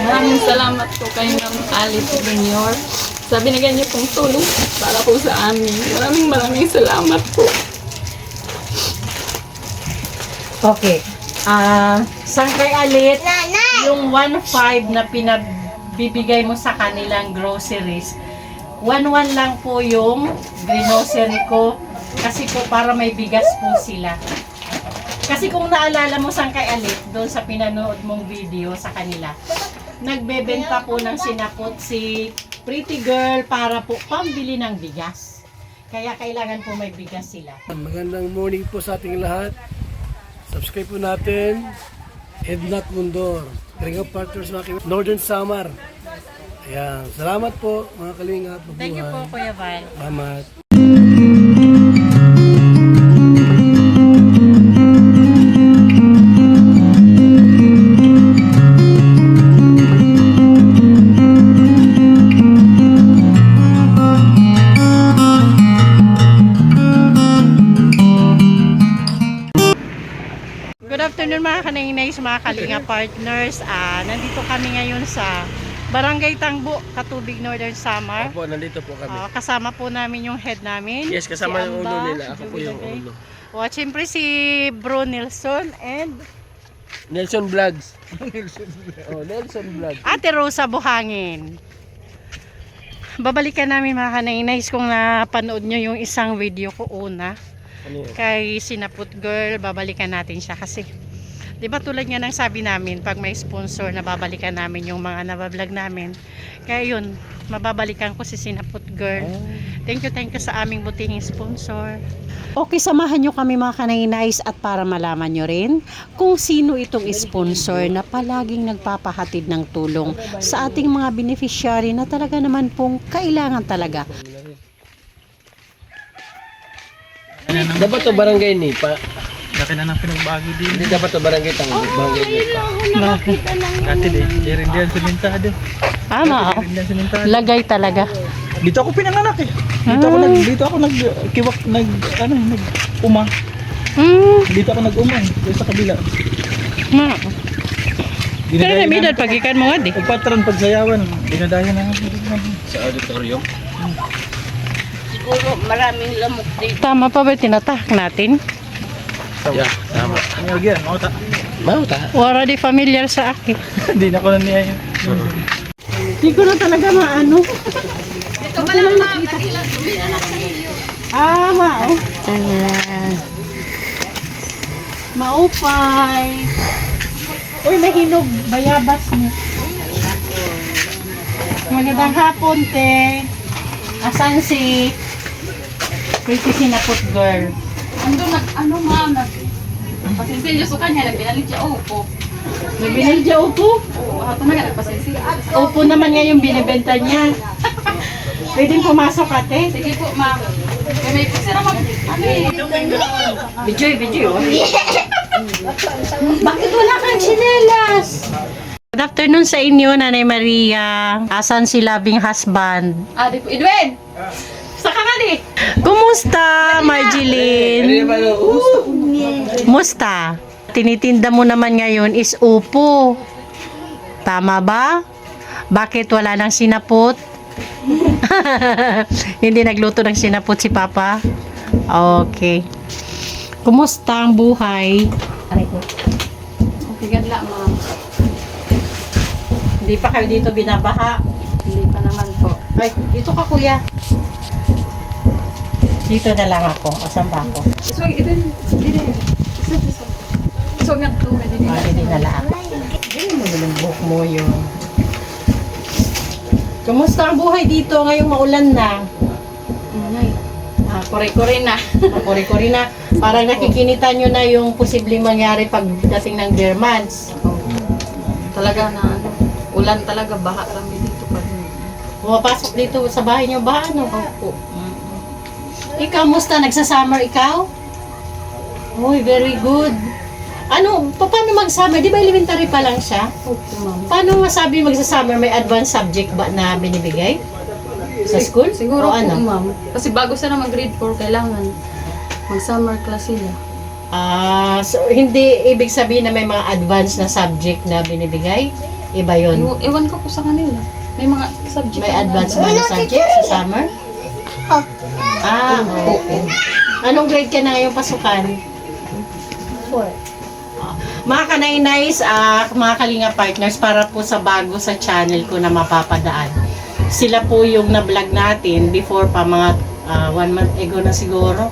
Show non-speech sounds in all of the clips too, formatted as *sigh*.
Maraming salamat po kay Ma'am Alice Junior sa binigyan niyo pong tulong para po sa amin. Maraming maraming salamat po. Okay. Ah, Sangkay Alit, yung 1.5 na pinabibigay mo sa kanilang groceries, 1.1 lang po yung grocery ko kasi po para may bigas po sila. Kasi kung naalala mo Sangkay Alit, doon sa pinanood mong video sa kanila, nagbebenta po ng sinapot si Pretty Girl para po pambili ng bigas. Kaya kailangan po may bigas sila. Magandang morning po sa ating lahat. Subscribe po natin. Ednat Mundor. Kalinga Partners mga Northern Samar. Ayan. Salamat po mga kalinga. Thank you po Kuya Val. Salamat. Good afternoon mga kaninays, mga kalinga *laughs* partners. Ah, nandito kami ngayon sa Barangay Tangbo, Katubig Northern Samar. Opo, nandito po kami. Ah, kasama po namin yung head namin. Yes, kasama si yung ulo nila. Ako po yung ulo. O, at syempre si Bro Nelson and *laughs* Nelson Vlogs. oh, Nelson Vlogs. Ate Rosa Buhangin. Babalikan namin mga kaninays kung napanood nyo yung isang video ko una. Ano yun? kay Sinaput Girl, babalikan natin siya kasi 'di ba tulad nga ng sabi namin pag may sponsor na babalikan namin yung mga nabablog namin. Kaya yun, mababalikan ko si Sinaput Girl. Thank you, thank you sa aming butihing sponsor. Okay, samahan nyo kami mga kanay-nice at para malaman nyo rin kung sino itong sponsor na palaging nagpapahatid ng tulong sa ating mga beneficiary na talaga naman pong kailangan talaga. Dapat to barangay ni pa. Laki na ng pinagbago din. Hindi dapat to barangay tang barangay ni pa. Dati di, di rin diyan simentado. Tama, Di rin diyan simentado. lagay talaga. Dito ako pinanganak eh. Dito ako nag dito ako nag kiwak nag ano nag uma. Hmm, Dito ako nag uma eh, sa kabila. ma. Pero na midad pagikan mo nga di. Pagpatron pagsayawan, dinadayan na. Sa auditorium. Tama pa ba tinatak natin? Yeah, tama. Ano yan? Mauta. Mau ta. Wala di familiar sa akin. *laughs* Hindi na ko na niya. Hindi ko na talaga maano. Ito ba lang makita? Ah, mao. Maupay. Uy, mahinog. Bayabas niya. Magandang hapon, te. Asan si Pretty Sinapot Girl? Ando nag, ano ma'am, nag, pasinsilyo sa kanya, nagbinalig siya, opo. Nabinil siya upo. Oo, ako na nga nagpasinsilyo. Upo naman nga yung binibenta niya. Pwedeng pumasok ate. Sige po ma'am. Kaya may kasi naman, ano eh. Video, video. *laughs* Bakit wala kang chinelas? Good afternoon sa inyo, Nanay Maria. Asan si loving husband? Ah, di po, Edwin! Saka nga di! Kumusta, Marjeline? Musta? Tinitinda mo naman ngayon is upo. Tama ba? Bakit wala nang sinapot? *laughs* Hindi nagluto ng sinapot si Papa? Okay. Kumusta ang buhay? Okay, gadla ma'am. Hindi pa kayo dito binabaha. Hindi pa naman po. Ay, dito ka kuya. Dito na lang ako. Asan ba ako? So, Edwin, hindi Isa, isa. So, nga to, hindi Ah, na lang. Hindi mo yung buhok mo yun. Kumusta ang buhay dito ngayong maulan na? Nay. Ah, kore-kore na. Kuri-kuri na. Parang nakikinitan nyo na yung posibleng mangyari pagdating ng dear months. Talaga na, ano, ulan talaga, baha kami dito pa rin. Pumapasok dito sa bahay nyo ba? Ano? Opo. Ikaw, musta? Nagsasummer ikaw? Uy, very good. Ano, pa- paano mag-summer? Di ba elementary pa lang siya? Opo, ma'am. Paano masabi mag-summer? May advanced subject ba na binibigay? Sa school? Siguro O po, ano? ma'am. Kasi bago sila mag-grade 4, kailangan mag-summer class sila. Ah, so hindi ibig sabihin na may mga advanced na subject na binibigay? Iba yun. Iw- Iwan ko po sa kanila. May mga subject. May na- advance ba na subject sa summer? Ah, oo. Anong grade ka na ngayong pasukan? Ah, Mga kanay-nice, ah, mga kalinga partners, para po sa bago sa channel ko na mapapadaan. Sila po yung na-vlog natin before pa mga ah, one month ago na siguro.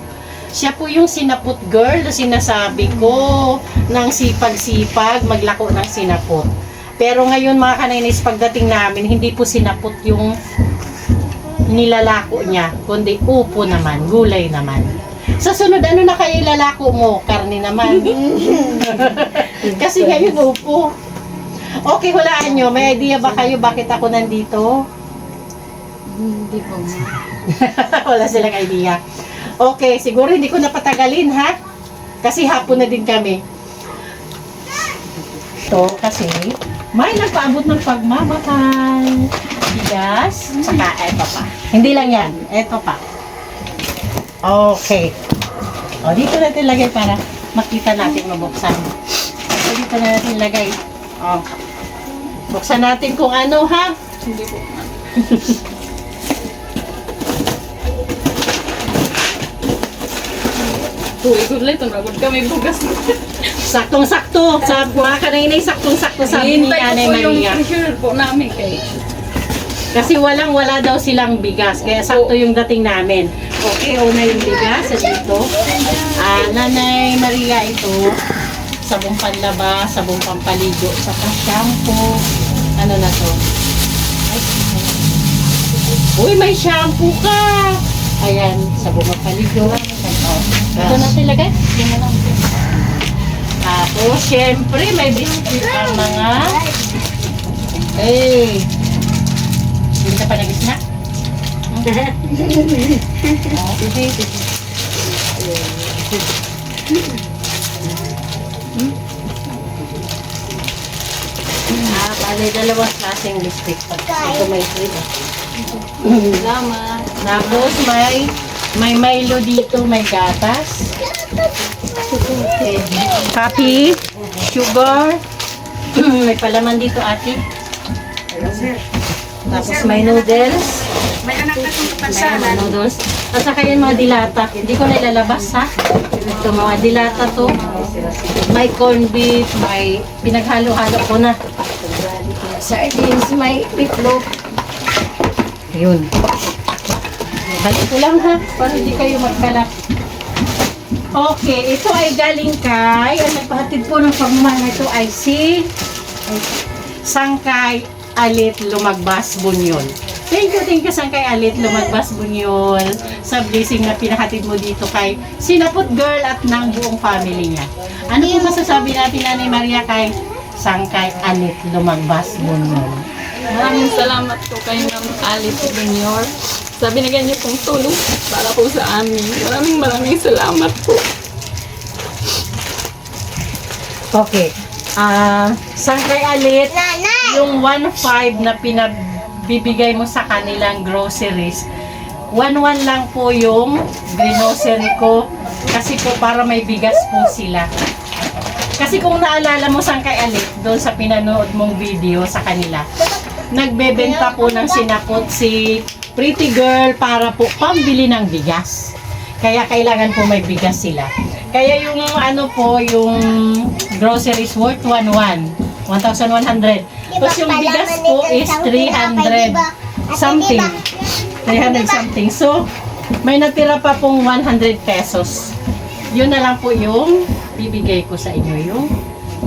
Siya po yung sinaput girl na sinasabi ko ng sipag-sipag, maglako ng sinaput. Pero ngayon mga kanay-nice, pagdating namin, hindi po sinaput yung nilalako niya, kundi upo naman, gulay naman. Sa sunod, ano na kayo ilalako mo? Karne naman. *laughs* Kasi ngayon upo. Okay, hulaan nyo. May idea ba kayo bakit ako nandito? Hindi po. *laughs* Wala silang idea. Okay, siguro hindi ko napatagalin ha. Kasi hapon na din kami. To kasi may nagpaabot ng pagmamahal. Bigas, saka eto pa. Hindi lang yan, eto pa. Okay. O, dito natin lagay para makita natin mabuksan. O, dito na natin lagay. O. Buksan natin kung ano ha. Hindi po. good light. Ang ragod kami bugas. Saktong-sakto. Sa mga kanainay, saktong-sakto sabi ni Hinihintay ko Nanay po yung Maria. pressure po namin kay Kasi walang-wala daw silang bigas. Kaya sakto yung dating namin. Okay, una yung bigas. Sa dito. Ah, Nanay Maria ito. Sabong panlaba, sabong pampaligo, saka shampoo. Ano na to? Ay, Uy, may shampoo ka! Ayan, sabong pampaligo. Ito na lang. Tapos, syempre, may biscuit ang mga... Hey! Pa nag-snack? Oh, sige, sige. Ah, bale, dalawang klaseng lipstick. Ito may sweet. Salamat. Tapos may may Milo dito, may gatas. Okay. Coffee, sugar. *clears throat* may palaman dito ate. Tapos may noodles. May anak na itong noodles. At saka yung mga dilata. Hindi ko na ilalabas ha. Ito mga dilata to. May corned beef, may pinaghalo-halo ko na. Sardines, may pitlog. Yun. Balik ko lang ha, para hindi kayo magkalat. Okay, ito ay galing kay, ang nagpahatid po ng pagmamahal ito ay si Sangkay Alit Lumagbas Bunyon. Thank you, thank you Sangkay Alit Lumagbas Bunyon sa blessing na pinahatid mo dito kay Sinapot Girl at ng buong family niya. Ano po masasabi natin Nanay Maria kay Sangkay Alit Lumagbas Bunyon? Maraming salamat po kay Ma'am Alice Junior sa binigyan niyo pong tulong para po sa amin. Maraming maraming salamat po. Okay. Ah, Sangkay Alit, yung 1.5 na pinabibigay mo sa kanilang groceries, 1.1 lang po yung grocery ko kasi po para may bigas po sila. Kasi kung naalala mo Sangkay Alit, doon sa pinanood mong video sa kanila, nagbebenta po ng sinapot si Pretty Girl para po pambili ng bigas. Kaya kailangan po may bigas sila. Kaya yung ano po, yung groceries worth 1,1. 1,100. Tapos yung bigas po is 300 something. 300 something. So, may natira pa pong 100 pesos. Yun na lang po yung bibigay ko sa inyo, yung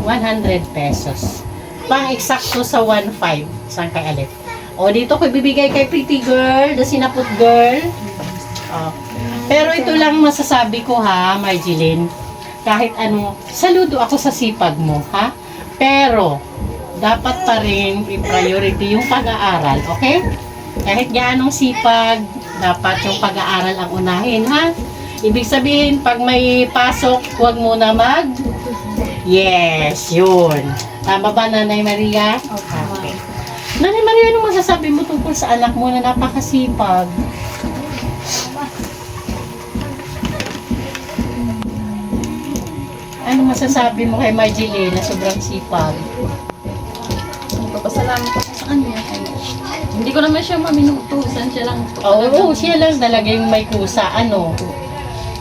100 pesos. Pang eksakto sa 1.5. Saan kay Alit? O, dito ko bibigay kay Pretty Girl, the Sinaput Girl. Oh. Pero ito lang masasabi ko ha, Marjeline. Kahit ano, saludo ako sa sipag mo, ha? Pero, dapat pa rin i-priority yung pag-aaral, okay? Kahit gaanong sipag, dapat yung pag-aaral ang unahin, ha? Ibig sabihin, pag may pasok, huwag muna mag... Yes, yun. Tama ba, Nanay Maria? Okay. Nanay Maria, anong masasabi mo tungkol sa anak mo na napakasipag? Ano masasabi mo kay Marjeline na sobrang sipag? Salamat po sa kanya. Hindi ko naman siya maminutusan. Siya lang po Oo, talaga. siya lang talaga yung may kusa. Ano?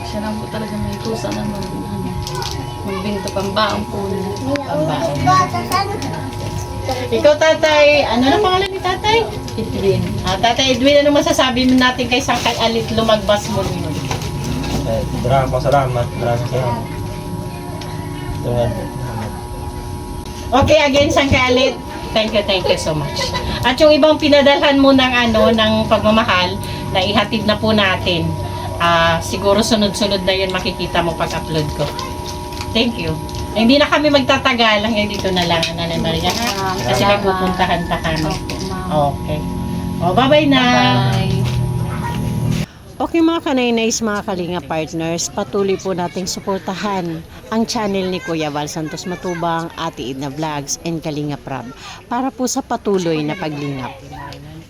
Siya lang po talaga may tusan na mag, ano, magbinto pambaang po niya. Pambaon. Ikaw, tatay, ano na pangalan ni tatay? Edwin. Ah, tatay Edwin, ano masasabi mo natin kay Sangkay Alit lumagbas mo yun? Eh, Maraming salamat. Maraming salamat. Okay, again, Sangkay Alit, thank you, thank you so much. At yung ibang pinadalhan mo ng ano, ng pagmamahal, na ihatid na po natin. Ah, siguro sunod-sunod na yun makikita mo pag-upload ko. Thank you. Eh, Hindi na kami magtatagal, hanggang dito na lang, Nanay Maria. ha? Kasi may pupuntahan pa kami. Okay. O, bye-bye na. Bye. Okay mga kanaynays, mga kalinga partners, patuloy po nating suportahan ang channel ni Kuya Val Santos Matubang, Ate Idna Vlogs, and Kalinga Prab para po sa patuloy na paglingap.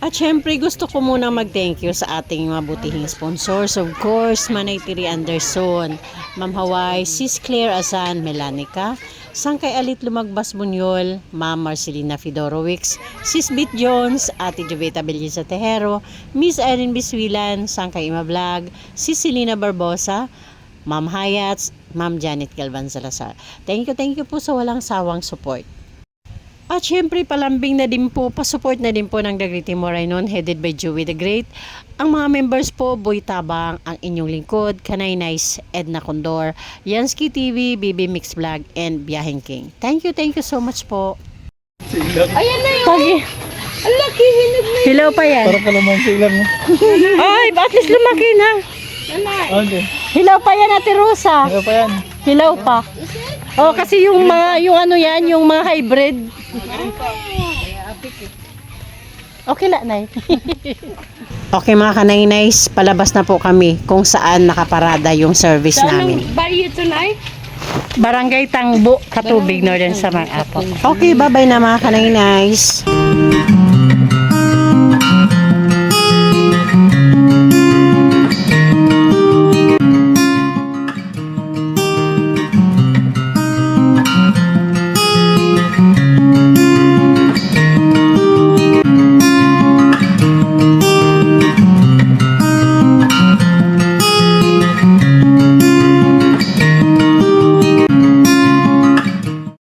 At syempre gusto ko muna mag-thank you sa ating mabutihing sponsors. Of course, Manay Tiri Anderson, Ma'am Hawaii, Sis Claire Azan, Melanica, Sangkay Alit Lumagbas Bunyol, Ma'am Marcelina Fedorowicz, Sis Bit Jones, Ate Joveta Bellisa Tejero, Miss Erin Biswilan, Sangkay Ima Vlog, Sis Selena Barbosa, Ma'am Hayats, Ma'am Janet Galvan Salazar. Thank you, thank you po sa walang sawang support. At syempre, palambing na din po, pasupport na din po ng The Great Morainon, headed by Joey the Great. Ang mga members po, Boy Tabang, ang inyong lingkod, Kanay Nice, Edna Condor, Yansky TV, BB Mix Vlog, and Biyaheng King. Thank you, thank you so much po. Ayan na yun! Ang laki, hinog na Hilaw pa yan. Para pala man sa ilang. Ay, at least lumaki na. Okay. Hilaw pa yan, Ate Rosa. Ano pa yan? Hilaw pa. Oh, kasi yung mga, yung ano yan, yung mga hybrid. Okay na, Nay. *laughs* okay mga kanay-nays, palabas na po kami kung saan nakaparada yung service namin. Bye tonight. Barangay Tangbo, Katubig, Northern Samar Apo. Okay, bye-bye na mga kanay-nays.